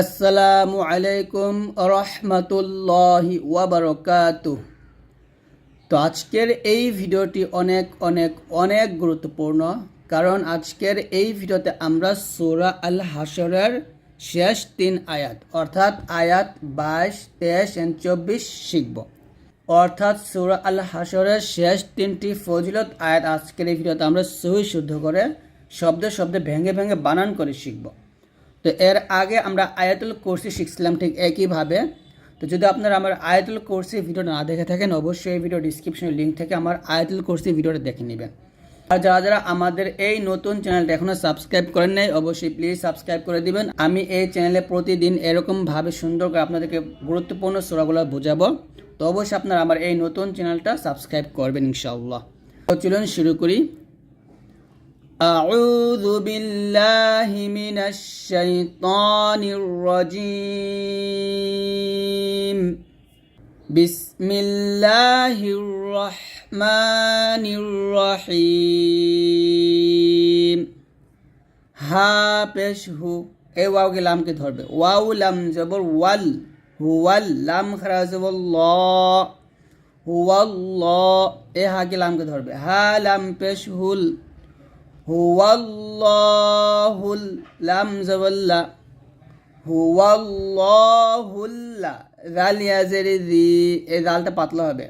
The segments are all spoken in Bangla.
আসসালামু আলাইকুম রহমতুল্লাহি ওয়াবারকাত তো আজকের এই ভিডিওটি অনেক অনেক অনেক গুরুত্বপূর্ণ, কারণ আজকের এই ভিডিওতে আমরা সোরা আল হাসরের শেষ তিন আয়াত, অর্থাৎ আয়াত বাইশ, তেইশ এন্ড চব্বিশ শিখব। অর্থাৎ সুরা আল হাসরের শেষ তিনটি ফজিলত আয়াত আজকের এই ভিডিওতে আমরা সহি শুদ্ধ করে শব্দে শব্দে ভেঙে ভেঙে বানান করে শিখব। তো এর আগে আমরা আয়াতুল কোর্সি শিখছিলাম ঠিক একইভাবে। তো যদি আপনারা আমার আয়াতুল কোর্সি ভিডিও না দেখে থাকেন, অবশ্যই এই ভিডিও ডিসক্রিপশনে লিঙ্ক থেকে আমার আয়াতুল কোর্সি ভিডিওটা দেখে নেবেন। আর যারা যারা আমাদের এই নতুন চ্যানেলটা এখনও সাবস্ক্রাইব করেন নাই, অবশ্যই প্লিজ সাবস্ক্রাইব করে দিবেন। আমি এই চ্যানেলে প্রতিদিন এরকমভাবে সুন্দর করে আপনাদেরকে গুরুত্বপূর্ণ সোরাগুলো বোঝাবো। তো অবশ্যই আপনারা আমার এই নতুন চ্যানেলটা সাবস্ক্রাইব করবেন ইনশাআল্লাহ। তো চলুন শুরু করি। أعوذ بالله من الشيطان الرجيم بسم الله الرحمن الرحيم হা পেশ হু এই ওয়াওকে লামকে ধরবে ওয়াও লাম জবর ওয়াল হুয়াল লাম খারা জবর ল হুয়াল এ হাকে লামকে ধরবে হা লাম পেশ হুল হুয়াল্লাহুল লাম জবল্লা হুয়াল্লাহুল্লা জাল ইয়াজের এই জালটা পাতলা হবে।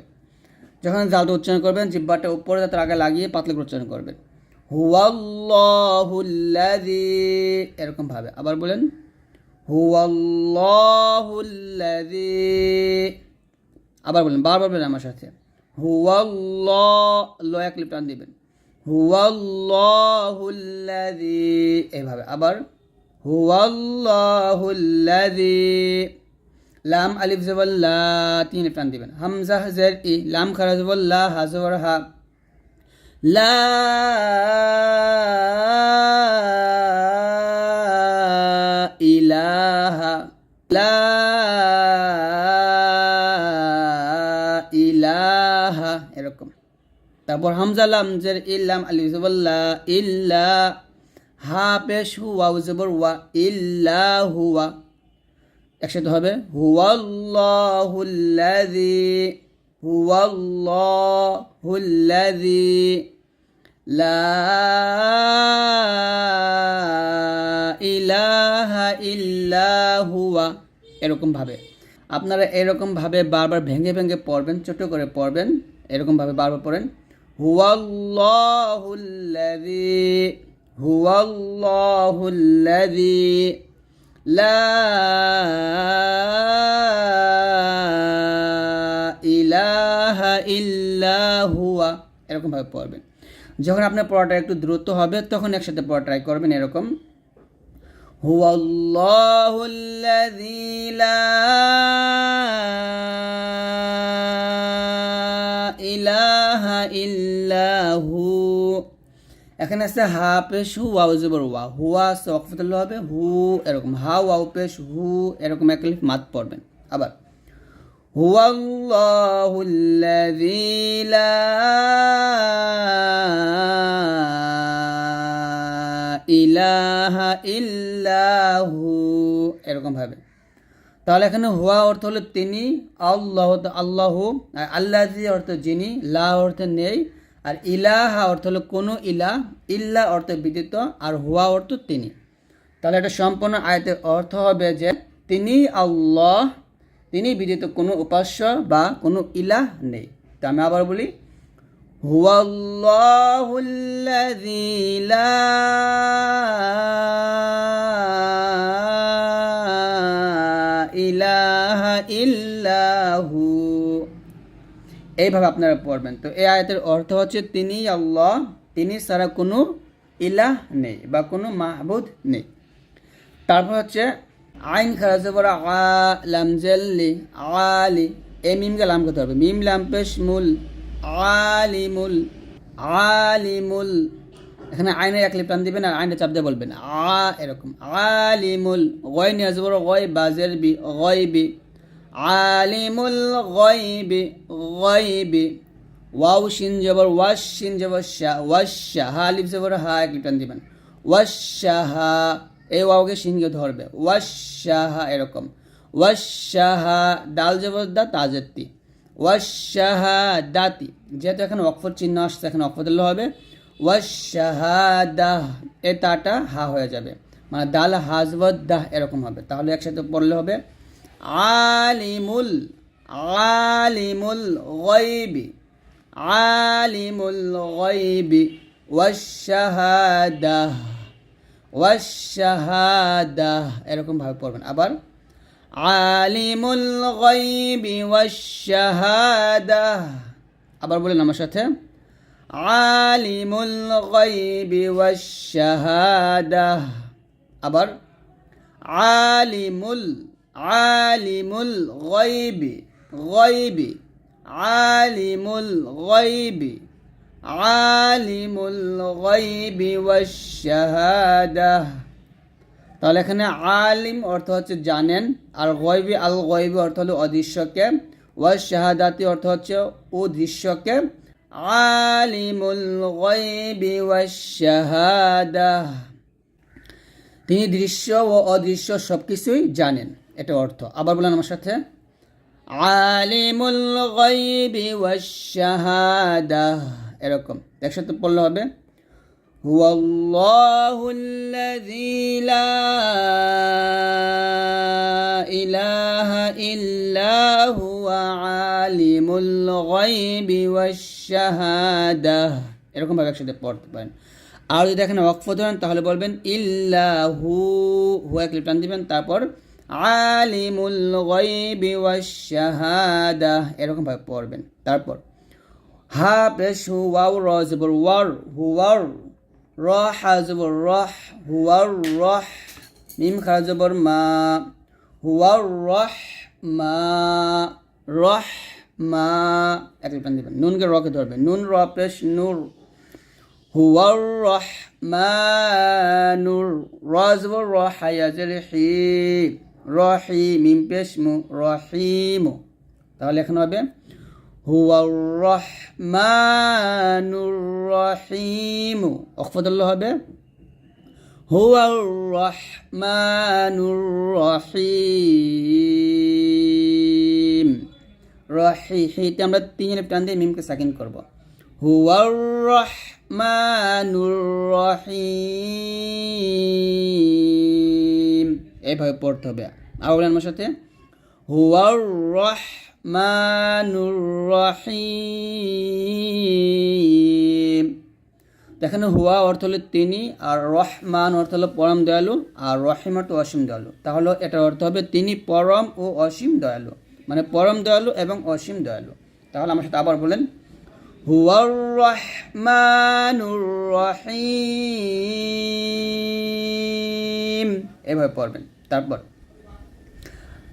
যখন জালটা উচ্চারণ করবেন, জিব্বাটা উপরে তার আগে লাগিয়ে পাতলা করে উচ্চারণ করবেন। হুয়াল্লাহুল্লাদি এরকম ভাবে। আবার বলেন হুয়াল্লাহুল্লাদি আবার বলেন, বারবার বলেন আমার সাথে। হুয়াল্লাহ, ল এক টান দিবেন। হুয়াল্লাহুল্লাযী। এভাবে, আবার হুয়াল্লাহুল্লাযী। লাম আলিফ জবল্লা তিন প্রাণ দিবেন। হামজা জের ই, লাম খারা জবল্লা হাজর হা। লা ইলাহা, লা তারপর হামজা লাম, জের ইল্লাম আলি জবল্লা ইল্লা, হা পেশ হুয়া জবর ওয়া, ইল্লা, হুয়া। একসাথে হবে হুয়াল্লাহুল্লাযী হুয়াল্লাহুল্লাযী লা ইলাহা ইল্লা হুয়া। এরকম ভাবে। আপনারা এরকম ভাবে বারবার ভেঙে ভেঙে পড়বেন, ছোট করে পড়বেন, এরকম ভাবে বারবার পড়েন। হুয়াল্লাহুল্লাযী হুয়াল্লাহুল্লাযী, লা ইলাহা ইল্লা হুয়া এরকম ভাবে পড়বেন। যখন আপনার পড়াটা একটু দ্রুত হবে, তখন একসাথে পড়া ট্রাই করবেন এরকম। হুয়াল্লাহুল্লাযী, লা ইলাহা ইল্লাহু। এখানে আছে হা পেশ হু, ওয়াও জবর ওয়া হুয়া সকফতুল্লাহ হবে হু, এরকম হা, ওয়াও পেশ হু, এরকম এক লিফ মাত পড়বেন। আবার হুয়াল্লাহুল্লাযী লা ইলাহা ইল্লাহু, এরকম ভাবে। তাহলে এখানে হুয়া অর্থ হলো তিনি, আল্লাহ আল্লাহ আল্লাহি অর্থ যিনি, লা অর্থ নেই, আর ইলাহা অর্থ হলো কোনো ইলা ইল্লা অর্থ বিদিত, আর হুয়া অর্থ তিনি। তাহলে এটা সম্পূর্ণ আয়তের অর্থ হবে যে তিনি আল্লাহ, তিনি বিদিত কোনো উপাস্য বা কোনো ইলাহ নেই। তা আমি আবার বলি হুয়াল্লাহুল্লাযী লা ইলাহা ইল্লাহু। এইভাবে আপনারা পড়বেন। তো এই আয়াতের অর্থ হচ্ছে তিনি আল্লাহ, তিনি ছাড়া কোনো ইলাহ নেই বা কোনো মাহবুদ নেই। তারপর হচ্ছে, আইন খারাজ লামজাল্লি আলি এই মিমকে লাম করতে হবে। মিম, লাম, পেশ, মুল আলিমুল আলিমুল এখানে আইনের এক লিপ্টান দিবেন আর আইনটা চাপ দিয়ে বলবেন, আ, এরকম। আলিমুল গয় নিয়ে আসব গয় বাজের বি, গয় বি। আলিমুল গয়বি গয়বি ওয়াও শিন জবর ওয়াশ শিন জবর শাহ ওয়াশ শাহ আলিফ জবর হা এক লিপ্টান দিবেন। ওয়াশ শাহা এই ওয়াওকে সিনকে ধরবে। ওয়াশাহা এরকম। ওয়াশাহা ডাল জবরদা তাজেত্তি ওয়াশাহাদাতি যেহেতু এখানে অক্ষর চিহ্ন আসছে, এখানে অক্ষর দিলে হবে। ওয়াশাহাদাহ এ তাটা হা হয়ে যাবে। মানে দাল হাজবদাহ এরকম হবে। তাহলে একসাথে পড়লে হবে, আলিমুল আলিমুল গয়বি আলিমুল গয়বি ওয়াশাহাদাহ ওয়াশাহাদাহ এরকম ভাবে পড়বেন। আবার, আলিমুল গায়বি, ওয়াশ-শাহাদা আবার বলেন আমার সাথে আলিমুল গায়বি ওয়াশ-শাহাদা। আবার, আলিমুল আলিমুল গায়বি গায়বি, আলিমুল গায়বি আলিমুল গায়বি ওয়াশ-শাহাদা। তাহলে এখানে আলিম অর্থ হচ্ছে জানেন, আর গয়বি আল গয়বি অর্থ হলো অদৃশ্যকে ওয়া শাহাদাতি অর্থ হচ্ছে অদৃশ্যকে আলিমুল গয়বি ওয়া শাহাদা তিনি দৃশ্য ও অদৃশ্য সব কিছুই জানেন, এটা অর্থ। আবার বলেন আমার সাথে, আলিমুল গয়বি ওয়া শাহাদা এরকম। একসাথে পড়লে হবে هو الله الذي لا إله إلا هو عالم الغيب والشهادة এরকম ভাবে একসাথে পড়তে পারেন আর যদি এখানে ওয়াকফ ধরেন তাহলে বলবেন ইল্লাহু হু এক টান দিবেন তারপর আলিমুল গায়বি ওয়াশ শাহাদা এরকম ভাবে পড়বেন তারপর হা পেশ হু ওয়াও র জবর ওয়ার হু ওয়ার র হা জবর রহ হুয়ার রহ মিম খা মা হুয়ার রহ মা রহ মা এক টান দিবেন নুনকে রকে ধরবেন নুন র পেশ নূর হুয়ার রহ মা নূর র জবর র হায়াজের হি রহি মিম পেশ মু রহিমু তাহলে এখন হবে হুয়ার রহমানুর রহিম। অক্ষদুল্লাহ হবে। হুয়ার রহমানুর রহিম। রহি, হিতে আমরা তিন টান দিয়ে মিমকে সাকিন করব। হুয়ার রহমানুর রহিম। এইভাবে পড়তে হবে। বলেন আমার সাথে হুয়ার রহ রহিম। দেখেন হুয়া অর্থ হলো তিনি আর রহমান অর্থ হলো পরম দয়ালু আর রহিম অর্থ অসীম দয়ালু। তাহলে এটার অর্থ হবে তিনি পরম ও অসীম দয়ালু। মানে পরম দয়ালু এবং অসীম দয়ালু। তাহলে আমার সাথে আবার বলেন, হুয়ার রহমানুর রহিম। এভাবে পড়বেন। তারপর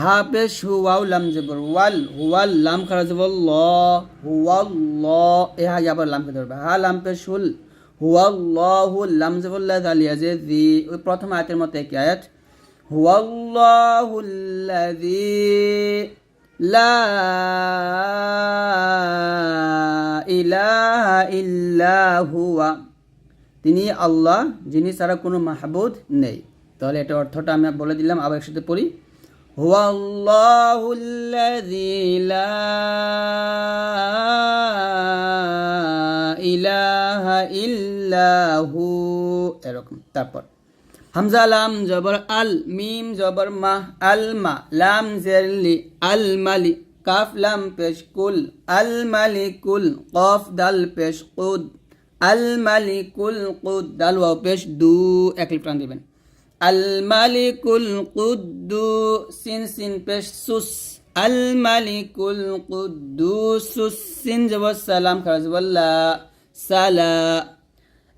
হা পেশ হু ওয়াও লাম জবর, ওয়াল হুয়াল লাম খারা জবর? ল হুয়াল ল, এ হা যাবার লামকে ধরবে। হা লাম পেশ হুল হুয়াল্লাহু লাম জবর, লা দালিয়া যে দি ওই প্রথম আয়াতের মতো একই আয়াত। হুয়াল্লাহুল্লাযী লা ইলাহা ইল্লা হুয়া। তিনি আল্লাহ, যিনি ছাড়া কোনো মাহবুদ নেই। তাহলে এটা অর্থটা আমি বলে দিলাম, আবার একসাথে পড়ি। هو الله الذي لا إله إلا هو এরকম তারপর হামজা লাম জবর আল মিম জবর মাহ আল মা লাম জেরলি আল মালি কাফ লাম পেশ কুল আল মালিকুল কফ দাল পেশ কুদ আল মালিকুল কুদ দাল ওয়াও পেশ দু এক লিপ্টান দিবেন আল মালিকুল কুদ্দু সিন সিন পেশ সুস। আল মালিকুল কুদ্দুসুস, সিন জবর সালাম খারা জবর লা সালা।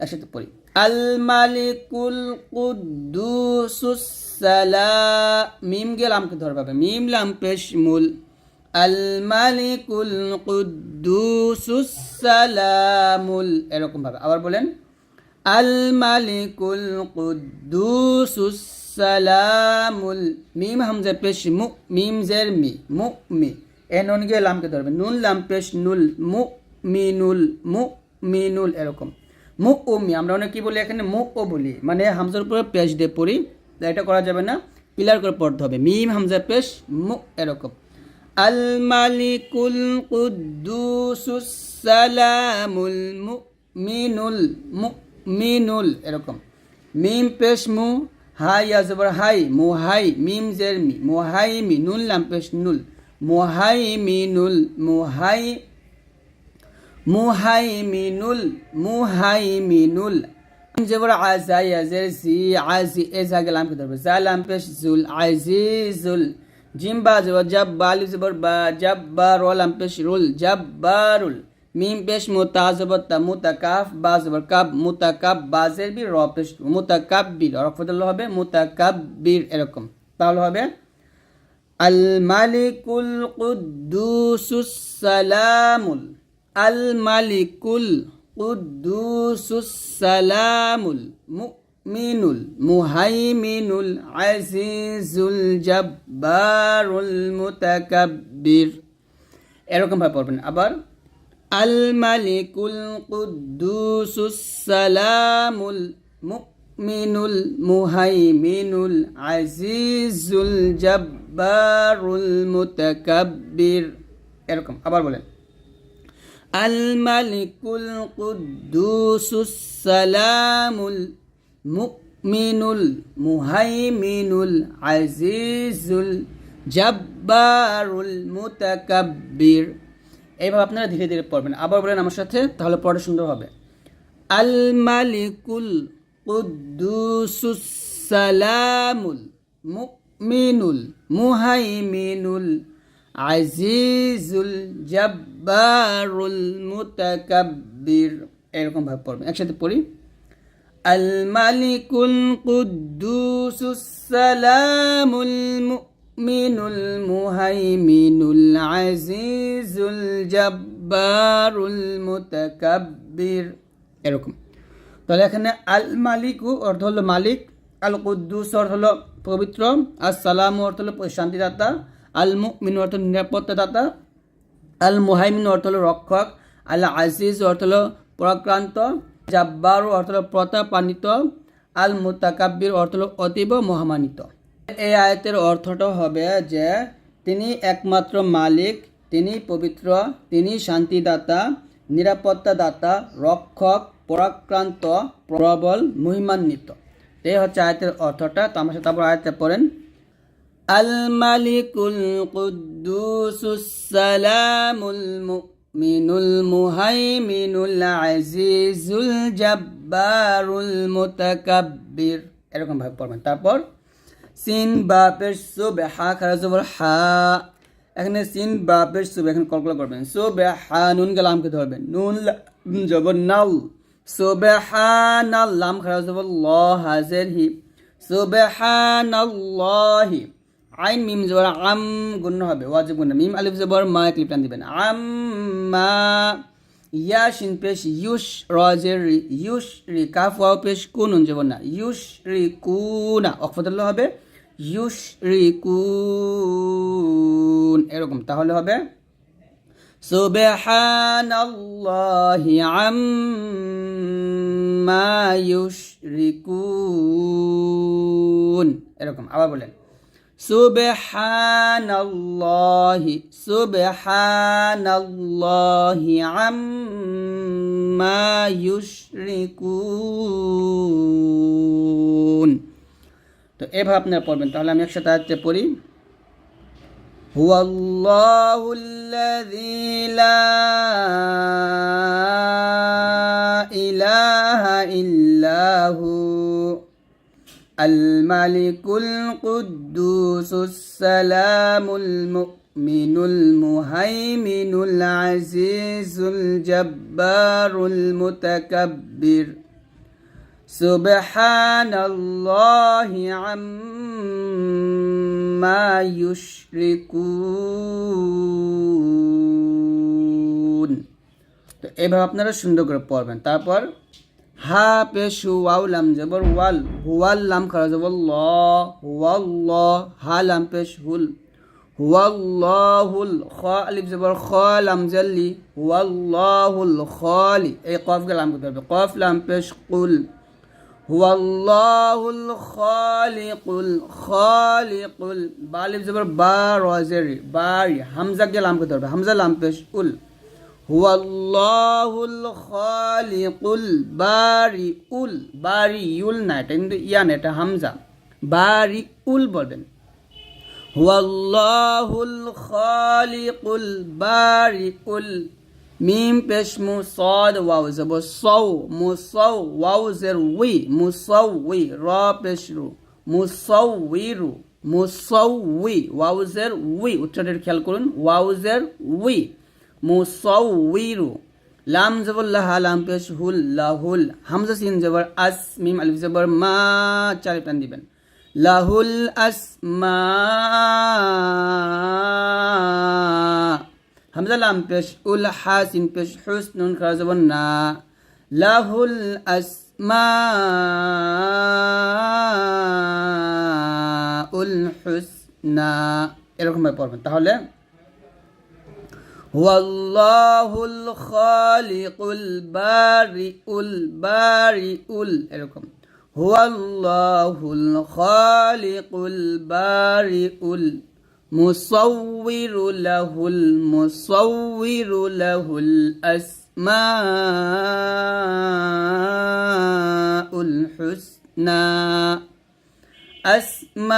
একসাথে পড়ি। আল মালিকুল কুদ্দুসুস সালাম মিম গে লামকে ধরবে মিম, লাম, পেশ, মূল। আল মালিকুল কুদ্দুসুস সালামুল এরকম ভাবে। আবার বলেন। আল মালিকুল কুদ্দুসুস সালামুল মিম হামজা পেশ মু, মিম জের মি, মু, মি। এ নুন গিয়ে লামকে ধরবে। নুন লাম পেশ নুল, মু মিনুল মু মিনুল এরকম। মু ও মি, আমরা অনেক কি বলি এখানে? মু ও বলি। মানে হামজার উপরে পেশ দিয়ে পড়ি এটা করা যাবে না। ক্লিয়ার করে পড়তে হবে। মিম হামজা পেশ, মু, এরকম। আল মালিকুল কুদ্দুসুস সালামুল মুমিনুল মুমিনুল এরকম। মিম পেশ মু, হাই আজবর হাই, মুহাই মিম জের মি মুহাই মি নুন লাম পেশ নুল, মুহাই মিনুল মুহাই মুহাইমিনুল মুহাইমিনুল জবর আজা ইয়াজের জি, আজি, এ জাগে লাম কে ধরবে। জা লাম পেশ জুল, আজিজুল। জিম বা জবর জাব্বা আলিফ জবর বা জাব্বা র লাম পেশ রুল, জাব্বারুল। মিম পেশ মুতা জবর তা মুতাকাফ বা জবর কাব, মুতাকাব, বাজের বি র পেশ মুতাকাব্বির রফদল হবে মুতাকাব্বির এরকম। তাহলে হবে আল মালিকুল কুদ্দুসুস সালামুল আল মালিকুল কুদ্দুসুস সালামুল, মুমিনুল, মুহাইমিনুল, আজিজুল জব্বারুল মুতাকাব্বির। এরকম ভাবে পড়বেন। আবার আল মালিকুল কুদ্দুসুস সালামুল মুমিনুল মুহাইমিনুল আজিজুল জব্বারুল মুতাকাব্বির এরকম আবার বলেন الملك القدوس السلام المؤمن المهيمن العزيز الجبار المتكبر এইভাবে আপনারা ধীরে ধীরে পড়বেন। আবার বলেন আমার সাথে, তাহলে পড়া সুন্দর হবে। আল মালিকুল কুদ্দুসুস সালামুল মুমিনুল মুহাইমিনুল আজিজুল জব্বারুল মুতাকাব্বির। এরকম ভাবে পড়বেন। একসাথে পড়ি। আল মালিকুল কুদ্দুসুস সালামুল মুমিনুল মুহাইমিনুল আজিজুল জব্বারুল মুতাকাব্বির এরকম। তাহলে এখানে আল মালিকু অর্থ হলো মালিক আল কুদ্দুস অর্থ হলো পবিত্র, আসসালাম অর্থ হলো শান্তিদাতা আল মুমিন অর্থ নিরাপত্তাদাতা আল মুহাইমিন অর্থ হল রক্ষক আল আজিজ অর্থ হল পরাক্রান্ত, জাব্বার অর্থ হল প্রতাপান্বিত আল মুতাকাব্বির অর্থ হল অতীব মহামানিত। এই আয়াতের অর্থটা হবে যে, তিনি একমাত্র মালিক, তিনি পবিত্র, তিনি শান্তিদাতা, নিরাপত্তাদাতা, রক্ষক, পরাক্রান্ত, প্রবল, মহিমান্বিত। এই হচ্ছে আয়তের অর্থটা। তো আমার সাথে তারপর আয়তে পড়েন। আল মালিকুল কুদ্দুসুসালামুল মুমিনুল মুহাইমিনুল আজিজুল জাব্বারুল মুতাকাব্বির। এরকম ভাবে পড়বেন। তারপর সিন বাপের সুবে হা খারা জবর হা। এখানে সিন বাপের সুবে এখানে কলকলা করবেন। সুবে হা নুন গালামকে ধরবেন নুন জবর নাল। সুবে হা নাল, লাম খারা জবর ল, হাজের হি। সুবে হা। নাল্লাহি আইন, মিম জবর আম গুণ হবে। ওয়াজিব গুণ মিম, আলিফ জবর মা এক লিপটান দিবেন। আম মা ইয়া শিন পেশ ইউস রজের রি ইউস রি কাফ ওয়াও পেশ কুনুন জবর না। ইউস রি কুনা। অক্ষদল্য হবে। ইউস রি কুন এরকম। তাহলে হবে, সুবহানাল্লাহি আম্মা ইউশরিকুন। এরকম, আবার বলেন, সুবহানাল্লাহি সুবহানাল্লাহি আম্মা ইউশরিকুন। তো এভাবে আপনারা পড়বেন তাহলে আমি একসাথে আয়াতটা পড়ি هو الله الذي لا إله إلا هو الملك القدوس السلام المؤمن المهيمن العزيز الجبار المتكبر سبحان الله عما يشركون তো এভাবে আপনারা সুন্দর করে পড়বেন তারপর হা পেশু ওয়াও লাম জবর ওয়াল হুয়াল লাম খারা জবর ল হুয়াল ল হা লাম পেশ হুল হুয়াল্লাহুল খ আলিফ জবর খ লাম জাল্লি হুয়াল্লাহুল খালি এই কফকে লাম করতে হবে কফ লাম পেশ কুল হুয়াল্লাহুল খালিকুল খালিকুল বা আলিফ জবর বা রজেরি, বারি হামজাকে লাম করতে হবে হামজা লাম পেশ, উল। হুয়াল্লাহুল খালিকুল বারি, উল। বারি উল না এটা, কিন্তু ইয়ান এটা, হামজা। বারি, উল বলবেন। হুয়াল্লাহুল খালিকুল বারিকুল মিম পেশ মু সদ ওয়াও জব সৌ মু সৌ ওয়াও জের উই মু সৌ উই র পেশ রু মু সৌ উই রু মু সৌ উই ওয়াও জের উই উচ্চারণের খেয়াল করুন ওয়াও জের উই মু সৌ উই রু লাম জবর লাহা লাম পেশ হুল লাহুল হামজা সিন জবর আস মিম আলিফ জবর মা চারি টান দিবেন লাহুল আসমা হামজা লাম পেশ উল হাসিন পেশ হুস নুন খারাজব না। লাহুল আসমা উল হুসনা এরকমভাবে পড়বেন। তাহলে ওয়াল্লাহুল খালিকুল বারিউল বারিউল। এরকম। হুয়াল্লাহুল খালিকুল বারিউল। البارئ المصور له المصور له الأسماء الحسنى أسماء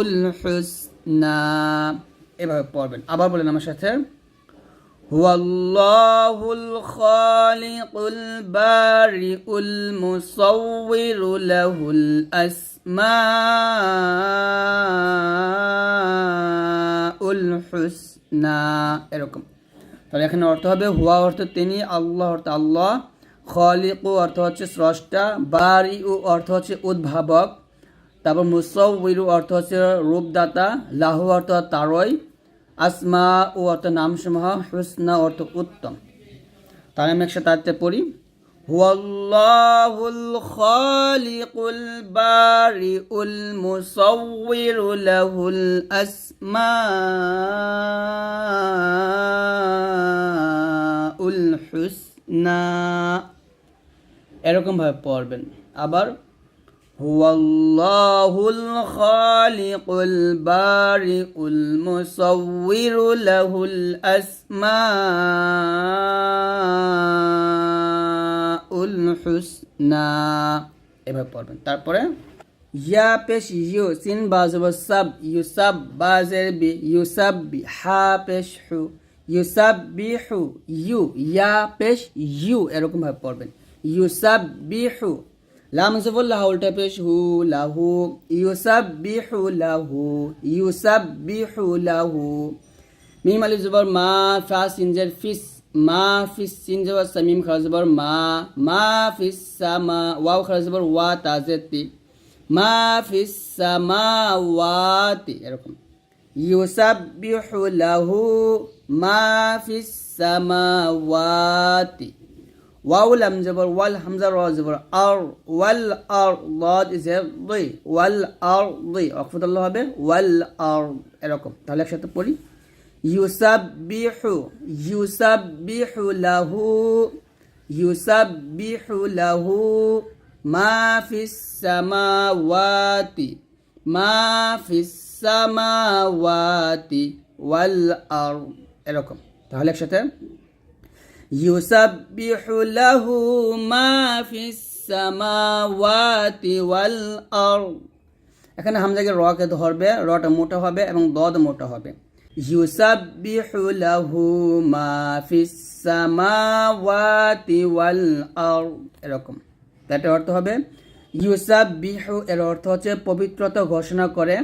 الحسنى এভাবে পড়বেন আবার বলেন আমার সাথে هو الله الخالق البارئ المصور له الأسماء الحسنى এরকম তাহলে এখানে অর্থ হবে হুয়া অর্থ তিনি আল্লাহ অর্থ আল্লাহ খলিকু অর্থ হচ্ছে স্রষ্টা বারি উ অর্থ হচ্ছে উদ্ভাবক তারপর মুসৌবিরু অর্থ হচ্ছে রূপদাতা লাহু অর্থ তারই আসমা ও অর্থ নামসমূহ হুসনা, অর্থ উত্তম। তাহলে আমি একসাথে তাতে পড়ি। হুয়াল্লাহুল খালিকুল বারিউল মুসাউবিরু লাহুল আসমাউল হুসনা। এরকম ভাবে পড়বেন। আবার هو الله الخالق البارئ المصور له الأسماء الحسنى এভাবে পড়বেন তারপরে ইয়া পেশ ইউ সিন বাজব সাব ইউসাব বাজের বি ইউসাব বি হা পেশ হু ইউসাব বি হু ইউ ইয়া পেশ ইউ এরকম ভাবে পড়বেন ইউসাব বি হু লাম জবুল্লাহ উল্টা পেশ হু লাহু ইউসাব্বিহু লাহু ইউসাব্বিহু লাহু মিম আলিফ জবর মা ফা সিনজের ফিস মা ফিস সিন জবর সামিম খারা জবর মা মা ফিস সামা ওয়াও খারা জবর ওয়া তাজেতি মা ফিস সামাওয়াতি এরকম. ইউসাব্বিহু লাহু মা ফিস সামাওয়াতি ওয়াউ লাম জবর ওয়াল হামজা র জবর আর ওয়াল আর লদ ইজ এ দুই ওয়াল আর দুই অক্ষতাল্লাহ হবে ওয়াল আর এরকম তাহলে একসাথে পড়ি ইউসাব্বিহু ইউসাব্বিহু লাহু ইউসাব্বিহু লাহু মা ফিস সামাওয়াতি মা ফিস সামাওয়াতি ওয়াল আর এরকম তাহলে একসাথে يسبح له ما في السماوات والأرض এখানে হামজাকে রকে ধরবে রটা মোটা হবে এবং দদ মোটা হবে ইউসাব্বিহু লাহু মা ফিস সামাওয়াতি ওয়াল আরদ এরকম তাতে অর্থ হবে ইউসাব্বিহু এর অর্থ হচ্ছে পবিত্রতা ঘোষণা করে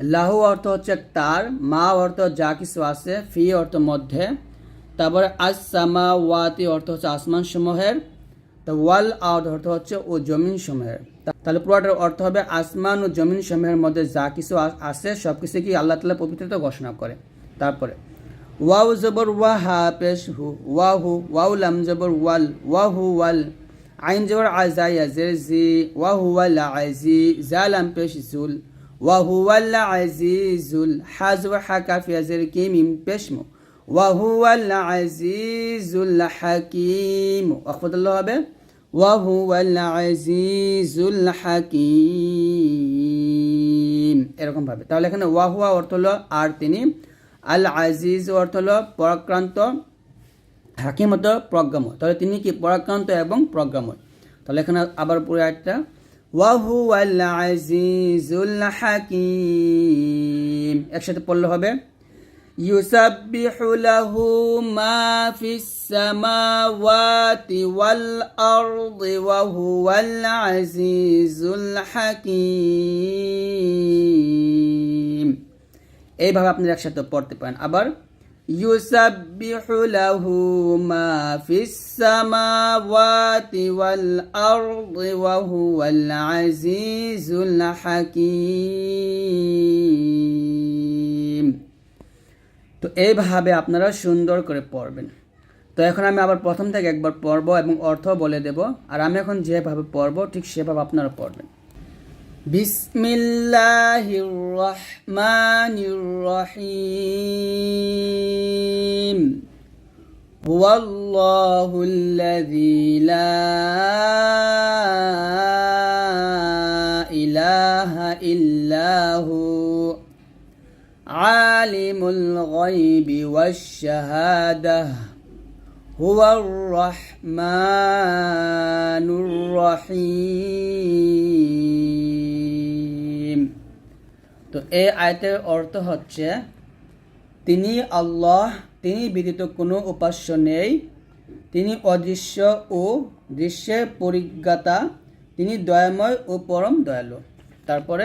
লাহু অর্থ হচ্ছে তার মা অর্থ যা কিছু আছে ফি অর্থ মধ্যে তারপরে আসামা ওয়াতি অর্থ হচ্ছে আসমান সমূহের ওয়াল আউট অর্থ হচ্ছে ও জমিন সমূহের তাহলে পুরোটার অর্থ হবে আসমান ও জমিন সমূহের মধ্যে যা কিছু আছে সব কিছু কি আল্লাহ তালা পবিত্রতা ঘোষণা করে। তারপরে ওয়াও জবর ওয়া হা পেশ হু ওয়া হু ওয়াউ লাম জবর ওয়াল ওয়া হু ওয়াল, আইন জবর আজাই আজের জি, ওয়াহু ওয়াল আজি জালাম পেশ জুল, ওয়াহু ওয়াল আজিজুল হা জবর হা কাফি আজের কি মিম ওয়াহুয়াল আজিজুল হাকিম। অকফতুল্লাহ হবে। ওয়াহুয়াল আজিজুল হাকিম। এরকমভাবে তাহলে এখানে ওয়াহুয়া অর্থ হলো আর তিনি। আল আজিজ অর্থ হলো পরাক্রান্ত হাকিম অর্থ প্রজ্ঞাময়। তাহলে তিনি কি? পরাক্রান্ত এবং প্রজ্ঞাময়। তাহলে এখানে আবার পুরো একটা ওয়াহুয়াল আজিজুল হাকিম। একসাথে পড়লে হবে। يسبح له ما في السماوات والأرض وهو العزيز الحكيم এইভাবে আপনি একসাথে পড়তে পারেন আবার ইউসাব্বিহু লাহু মা ফিস সামাওয়াতি ওয়াল আরদি ওয়া হুয়াল আজিজুল হাকীম তো এইভাবে আপনারা সুন্দর করে পড়বেন। তো এখন আমি আবার প্রথম থেকে একবার পড়ব এবং অর্থ বলে দেব। আর আমি এখন যেভাবে পড়ব, ঠিক সেভাবে আপনারা পড়বেন। বিসমিল্লাহ রহমানির রহিম। হুয়াল্লাহুল্লাযী ইলাহা عالم الغيب والشهادة هو الرحمن الرحيم তো এই আয়তের অর্থ হচ্ছে তিনি আল্লাহ তিনি ব্যতীত কোনো উপাস্য নেই তিনি অদৃশ্য ও দৃশ্যের পরিজ্ঞাতা তিনি দয়াময় ও পরম দয়ালু তারপরে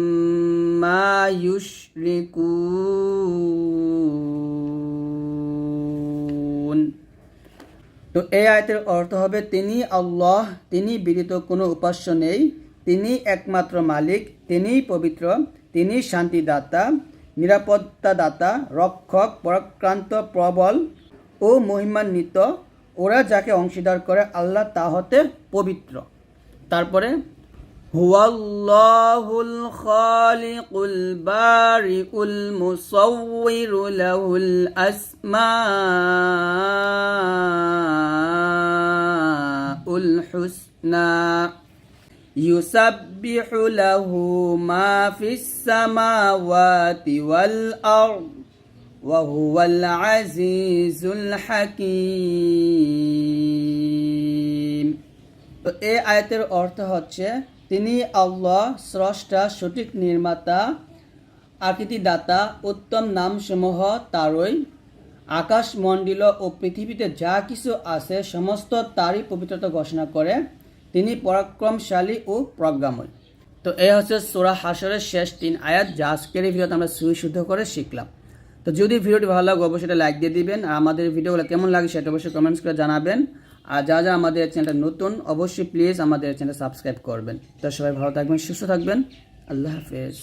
يشركون তো এই আয়তের অর্থ হবে তিনি আল্লাহ তিনি ব্যতীত কোনো উপাস্য নেই তিনি একমাত্র মালিক তিনিই পবিত্র তিনি শান্তিদাতা নিরাপত্তাদাতা রক্ষক পরাক্রান্ত প্রবল ও মহিমান্বিত ওরা যাকে অংশীদার করে আল্লাহ তা হতে পবিত্র তারপরে হুয়াল্লাহুল খালিকুল বারিউল মুসাউউইরু লাহুল আসমাউল হুসনা يسبح له ما في السماوات والأرض وهو العزيز الحكيم তো এই আয়তের অর্থ হচ্ছে তিনি আল্লাহ স্রষ্টা, সঠিক নির্মাতা, আকৃতিদাতা, উত্তম নামসমূহ তারই আকাশমণ্ডল ও পৃথিবীতে যা কিছু আছে, সমস্ত তারই পবিত্রতা ঘোষণা করে তিনি পরাক্রমশালী ও প্রজ্ঞাময়। তো এই হচ্ছে সোরা হাসরের শেষ তিন আয়াত, যা আজকের এই ভিডিওতে আমরা সুশুদ্ধ করে শিখলাম। তো যদি ভিডিওটি ভালো লাগে, অবশ্যই লাইক দিয়ে দিবেন। আর আমাদের ভিডিওগুলো কেমন লাগে সেটা অবশ্যই কমেন্টস করে জানাবেন। আর যা যা আমাদের চ্যানেলটা নতুন, অবশ্যই প্লিজ আমাদের চ্যানেল সাবস্ক্রাইব করবেন। তো সবাই ভালো থাকবেন, সুস্থ থাকবেন। আল্লাহ হাফেজ।